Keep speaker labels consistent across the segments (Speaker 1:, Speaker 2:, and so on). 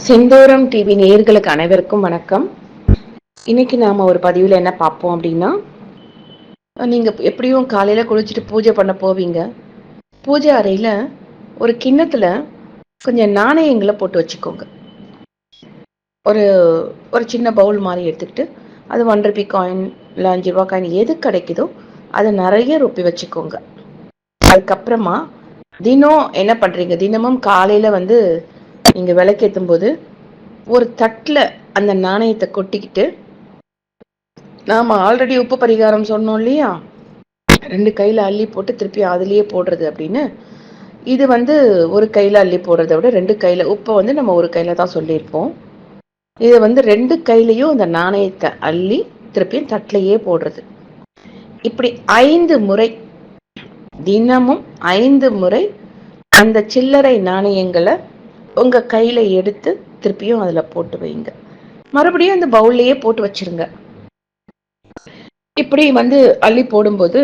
Speaker 1: செந்தோரம் TV நேயர்களுக்கு அனைவருக்கும் வணக்கம். இன்னைக்கு நாம ஒரு பதிவில் என்ன பார்ப்போம் அப்படின்னா நீங்க எப்படியும் காலையில குளிச்சுட்டு பூஜை பண்ண போவீங்க. பூஜை அறையில ஒரு கிண்ணத்துல கொஞ்சம் நாணயங்களை போட்டு வச்சுக்கோங்க. ஒரு ஒரு சின்ன பவுல் மாதிரி எடுத்துக்கிட்டு அது ஒன் ருபி காயின் இல்லை அஞ்சு ரூபா காயின் எது கிடைக்குதோ அதை நிறைய ரொப்பி வச்சுக்கோங்க. அதுக்கப்புறமா தினம் என்ன பண்றீங்க? தினமும் காலையில வந்து நீங்கள் விளக்கேற்றும் போது ஒரு தட்டில் அந்த நாணயத்தை கொட்டிக்கிட்டு நாம் ஆல்ரெடி உப்பு பரிகாரம் சொன்னோம் இல்லையா? ரெண்டு கையில் அள்ளி போட்டு திருப்பி அதுலேயே போடுறது அப்படின்னு இது வந்து ஒரு கையில் அள்ளி போடுறத விட ரெண்டு கையில் உப்பை வந்து நம்ம ஒரு கையில் தான் சொல்லியிருப்போம். இதை வந்து ரெண்டு கையிலையும் அந்த நாணயத்தை அள்ளி திருப்பியும் தட்டிலையே போடுறது. இப்படி ஐந்து முறை தினமும் ஐந்து முறை அந்த சில்லறை நாணயங்களை உங்கள் கையில் எடுத்து திருப்பியும் அதில் போட்டு வைங்க. மறுபடியும் அந்த பவுல்லையே போட்டு வச்சிருங்க. இப்படி வந்து அள்ளி போடும்போது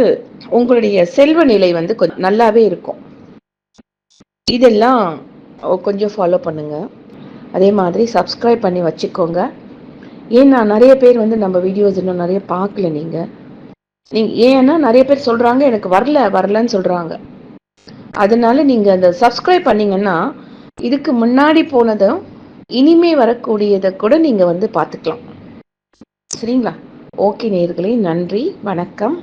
Speaker 1: உங்களுடைய செல்வ நிலை வந்து கொஞ்சம் நல்லாவே இருக்கும். இதெல்லாம் கொஞ்சம் ஃபாலோ பண்ணுங்க. அதே மாதிரி சப்ஸ்கிரைப் பண்ணி வச்சுக்கோங்க. ஏன்னா நிறைய பேர் வந்து நம்ம வீடியோஸ் இன்னும் நிறைய பார்க்கல நீங்கள் நீங்கள் ஏன்னா நிறைய பேர் சொல்கிறாங்க எனக்கு வரல வரலன்னு சொல்கிறாங்க அதனால நீங்கள் அந்த சப்ஸ்கிரைப் பண்ணீங்கன்னா இதுக்கு முன்னாடி போனதும் இனிமே வரக்கூடியதை கூட நீங்க வந்து பார்த்துக்கலாம். சரிங்களா? ஓகே நேர்களே நன்றி வணக்கம்.